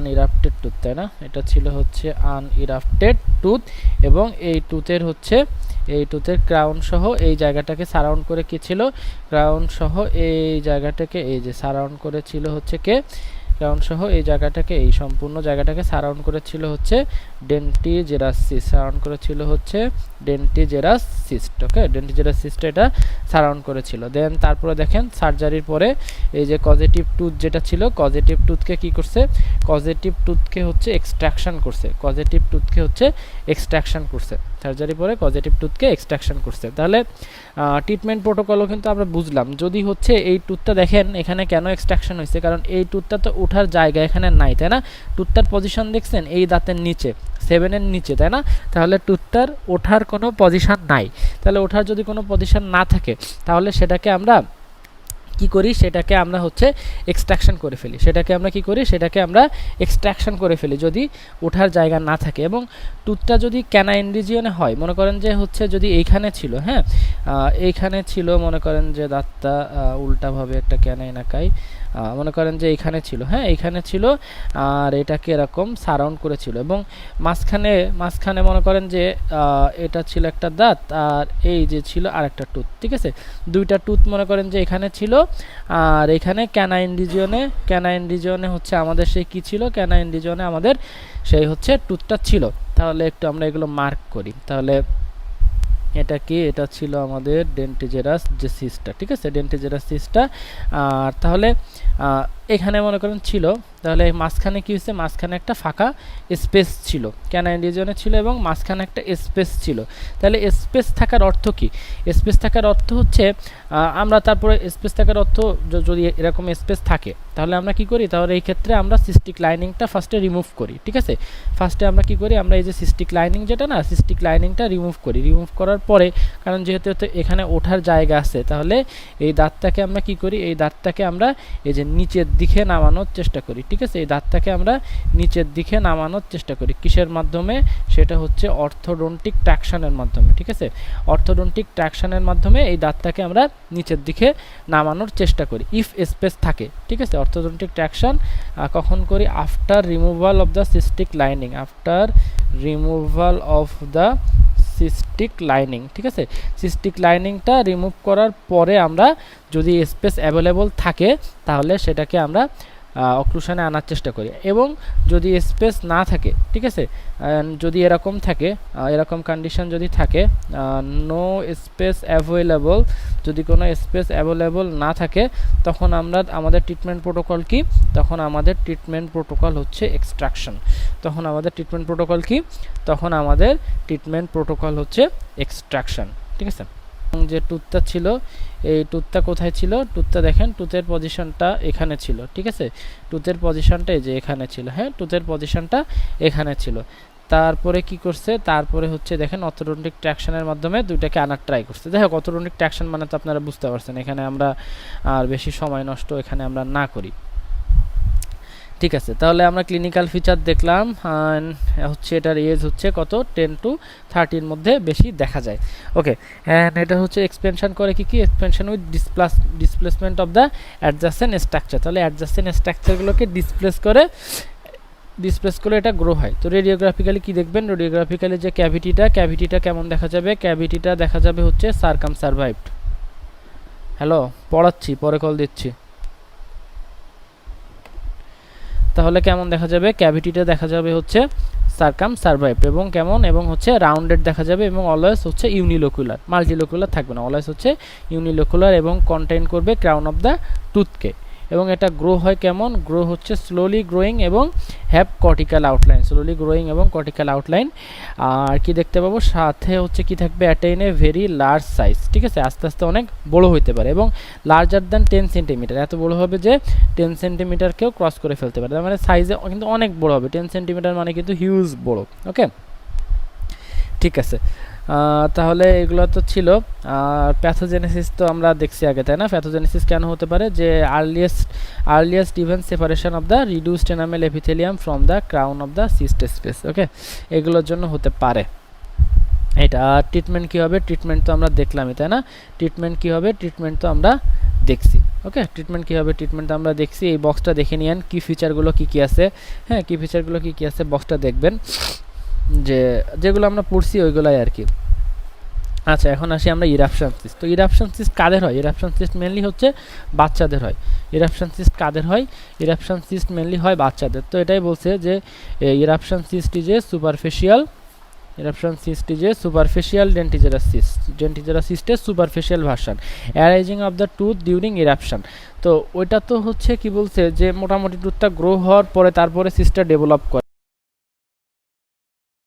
আনইরাপ্টেড tooth তাই না? এটা ছিল হচ্ছে আনইরাপ্টেড টুথ এবং এই টুথের হচ্ছে, এই টুথের ক্রাউন সহ এই জায়গাটাকে সারাউন্ড করে কি ছিল? ক্রাউন সহ এই জায়গাটাকে, এই যে সারাউন্ড করে ছিল হচ্ছে কে? ক্রাউন সহ এই জায়গাটাকে, এই সম্পূর্ণ জায়গাটাকে সারাউন্ড করেছিল হচ্ছে ডেন্টিজেরাসিস। সারাউন্ড করেছিল হচ্ছে ডেন্টিজেরাসিস্ট, ওকে? ডেন্টিজেরাসিস্ট এটা সারাউন্ড করেছিল। দেন তারপরে দেখেন সার্জারির পরে এই যে পজিটিভ টুথ যেটা ছিল, পজিটিভ টুথকে কি করছে? পজিটিভ টুথকে হচ্ছে এক্সট্রাকশন করছে। পজিটিভ টুথকে হচ্ছে এক্সট্রাকশন করছে। সার্জারি পরে পজিটিভ টুথকে এক্সট্রাকশন করছে। তাহলে ট্রিটমেন্ট প্রোটোকলও কিন্তু আমরা বুঝলাম। যদি হচ্ছে এই টুথটা দেখেন, এখানে কেন এক্সট্রাকশন হয়েছে? কারণ এই টুথটা তো ওঠার জায়গা এখানে নাই, তাই না? টুথটার পজিশন দেখছেন, এই দাঁতের নিচে সেভেনের নিচে, তাই না? তাহলে টুথটার ওঠার কোনো পজিশন নাই। তাহলে ওঠার যদি কোনো পজিশন না থাকে, তাহলে সেটাকে আমরা কি করি? সেটাকে আমরা হচ্ছে এক্সট্রাকশন করে ফেলি। সেটাকে আমরা কি করি? সেটাকে আমরা এক্সট্রাকশন করে ফেলি যদি ওঠার জায়গা না থাকে। এবং টুথটা যদি ক্যানাইন রিজিয়নে হয়, মনে করেন যে হচ্ছে যদি এইখানে ছিল হ্যাঁ? এইখানে ছিল, মনে করেন যে দাঁতটা উল্টাভাবে একটা ক্যানাইন আঁকাই মনে করেন যে এইখানে ছিল হ্যাঁ? এইখানে ছিল, আর এটাকে এরকম সারাউন্ড করেছিল। এবং মাঝখানে মাঝখানে মনে করেন যে এটা ছিল একটা দাঁত, আর এই যে ছিল আরেকটা টুথ ঠিক আছে? দুইটা টুথ মনে করেন যে এখানে ছিল আর এখানে ক্যানাইন রিজিয়নে ক্যানাইন রিজিয়নে হচ্ছে আমাদের সেই কী ছিল? ক্যানাইন রিজিয়নে আমাদের সেই হচ্ছে টুথটা ছিল। তাহলে একটু আমরা এগুলো মার্ক করি। তাহলে এটা কি? এটা ছিল আমাদের ডেন্টিজেরাস যে সিসটা ঠিক আছে? ডেন্টিজেরাস সিসটা আর তাহলে এখানে মনে করেন ছিল, তাহলে মাঝখানে কী হয়েছে? মাঝখানে একটা ফাঁকা স্পেস ছিল। ক্যানাইন রিজনে ছিল এবং মাঝখানে একটা স্পেস ছিল। তাহলে স্পেস থাকার অর্থ কি? স্পেস থাকার অর্থ হচ্ছে আমরা তারপরে স্পেস থাকার অর্থ যদি এরকম স্পেস থাকে, তাহলে আমরা কি করি? তাহলে এই ক্ষেত্রে আমরা সিস্টিক লাইনিংটা ফার্স্টে রিমুভ করি, ঠিক আছে? ফার্স্টে আমরা কি করি? আমরা এই যে সিস্টিক লাইনিং যেটা না সিস্টিক লাইনিংটা রিমুভ করি। রিমুভ করার পরে, কারণ যেহেতু এখানে ওঠার জায়গা আছে, তাহলে এই দাঁতটাকে আমরা কি করি? এই দাঁতটাকে আমরা এই যে নিচের দিকে নামানোর চেষ্টা করি, ঠিক আছে? এই দাঁতটাকে আমরা নিচের দিকে নামানোর চেষ্টা করি। কিসের মাধ্যমে? সেটা হচ্ছে অর্থোডন্টিক ট্র্যাকশনের মাধ্যমে, ঠিক আছে? অর্থোডন্টিক ট্র্যাকশনের মাধ্যমে এই দাঁতটাকে আমরা নিচের দিকে নামানোর চেষ্টা করি। ইফ স্পেস থাকে, ঠিক আছে? অর্থোডন্টিক ট্র্যাকশন কখন করি? After removal of the cystic lining after removal of the cystic lining ঠিক আছে? সিস্টিক লাইনিংটা রিমুভ করার পরে আমরা যদি স্পেস অ্যাভেলেবল থাকে, তাহলে সেটাকে আমরা অক্লুশনে আনার চেষ্টা করি। এবং যদি স্পেস না থাকে, ঠিক আছে? যদি এরকম থাকে এরকম কন্ডিশন যদি থাকে নো স্পেস অ্যাভেলেবল যদি কোনো স্পেস অ্যাভেলেবল না থাকে, তখন আমরা আমাদের ট্রিটমেন্ট প্রোটোকল কি? তখন আমাদের ট্রিটমেন্ট প্রোটোকল হচ্ছে এক্সট্রাকশন তখন আমাদের ট্রিটমেন্ট প্রোটোকল কি? তখন আমাদের ট্রিটমেন্ট প্রোটোকল হচ্ছে এক্সট্রাকশন ঠিক আছে? যে টুথটা ছিল, এই টুথটা কোথায় ছিল? টুথটা দেখেন, টুথের পজিশনটা এখানে ছিল, ঠিক আছে? টুথের পজিশনটা এই যে এখানে ছিল হ্যাঁ? টুথের পজিশনটা এখানে ছিল। তারপরে কি করছে? তারপরে হচ্ছে দেখেন অর্থোডন্টিক ট্র্যাকশনের মাধ্যমে দুইটাকে আনার ট্রাই করছে। দেখো অর্থোডন্টিক ট্র্যাকশন মানে তো আপনারা বুঝতে পারছেন, এখানে আমরা আর বেশি সময় নষ্ট এখানে আমরা না করি। ঠিক আছে, তাহলে আমরা ক্লিনিক্যাল ফিচার দেখলাম হচ্ছে এটার এজ হচ্ছে কত? টেন টু থার্টির মধ্যে বেশি দেখা যায়। ওকে অ্যান্ড এটা হচ্ছে এক্সপেনশন করে কি কি? Expansion with displace displacement of the adjacent structure তাহলে অ্যাডজাস্টেন্ট স্ট্রাকচারগুলোকে ডিসপ্লেস করে ডিসপ্লেস করলে এটা গ্রো হয়। তো রেডিওগ্রাফিক্যালি কী দেখবেন? রেডিওগ্রাফিক্যালি যে ক্যাভিটিটা ক্যাভিটিটা কেমন দেখা যাবে? ক্যাভিটিটা দেখা যাবে হচ্ছে সার্কাম সার্ভাইভড হ্যালো পড়াচ্ছি, পরে কল দিচ্ছি। তাহলে কেমন দেখা যাবে? ক্যাভিটিটা দেখা যাবে হচ্ছে সার্কাম, সার্ভাইভ এবং কেমন? এবং হচ্ছে রাউন্ডেড দেখা যাবে এবং অলওয়েজ হচ্ছে ইউনিলোকুলার, মাল্টিলোকুলার থাকবে না। অলওয়েজ হচ্ছে ইউনিলোকুলার এবং কন্টেন করবে ক্রাউন অফ দ্য টুথকে। এবং এটা গ্রো হয় কেমন? গ্রো হচ্ছে স্লোলি গ্রোয়িং এবং have cortical outline slowly growing এবং কর্টিক্যাল আউটলাইন আর কি দেখতে পাবো? সাথে হচ্ছে কি থাকবে? Attain a very large size ঠিক আছে? আস্তে আস্তে অনেক বড় হইতে পারে এবং লার্জার দ্যান টেন সেন্টিমিটার এত বড় হবে যে টেন সেন্টিমিটারকেও ক্রস করে ফেলতে পারে। তার মানে সাইজে কিন্তু অনেক বড় হবে। টেন সেন্টিমিটার মানে কিন্তু হিউজ বড় ওকে ঠিক আছে। তাহলে এগুলো তো ছিল। আর প্যাথোজেনেসিস তো আমরা দেখছি আগে, তাই না? প্যাথোজেনেসিস কেন হতে পারে? যে earliest earliest even separation of the reduced enamel epithelium from the crown of the cyst space okay এগুলোর জন্য হতে পারে। এটা ট্রিটমেন্ট কী হবে? ট্রিটমেন্ট তো আমরা দেখলামই, তাই না? ট্রিটমেন্ট কী হবে? ট্রিটমেন্ট তো আমরা দেখছি ওকে ট্রিটমেন্ট কী হবে? ট্রিটমেন্ট আমরা দেখছি। এই বক্সটা দেখে নিয়েন, কী ফিচারগুলো কী কী আছে? হ্যাঁ কী ফিচারগুলো কী কী আছে? বক্সটা দেখবেন। যে যেগুলো আমরা পড়ছি ওইগুলাই আর কি। আচ্ছা এখন আসি আমরা ইরাপশন সিস্ট তো ইরাপশন সিস্ট কাদের হয়? ইরাপশন সিস্ট মেনলি হচ্ছে বাচ্চাদের হয়। ইরাপশন সিস্ট কাদের হয়? ইরাপশন সিস্ট মেনলি হয় বাচ্চাদের। তো এটাই বলছে যে eruption cyst is a superficial eruption cyst is a superficial dentigerous cyst dentigerous সিস্টের superficial version arising of the tooth during eruption তো ওইটা তো হচ্ছে কি বলছে যে, মোটামুটি টুথটা গ্রো হওয়ার পরে তারপরে সিস্টটা ডেভেলপ করে।